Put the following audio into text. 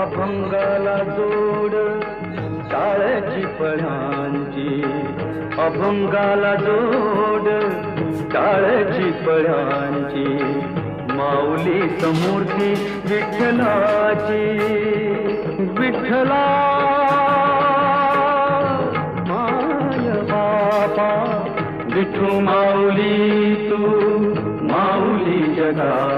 अभंगाला जोड टाळ्याची पळ्यांची अभंगाला जोड टाळ्याची पळ्यांची माऊली समूर्ती विठ्ठलाची. विठ्ठला माय बापा विठू माऊली तू माऊली जगा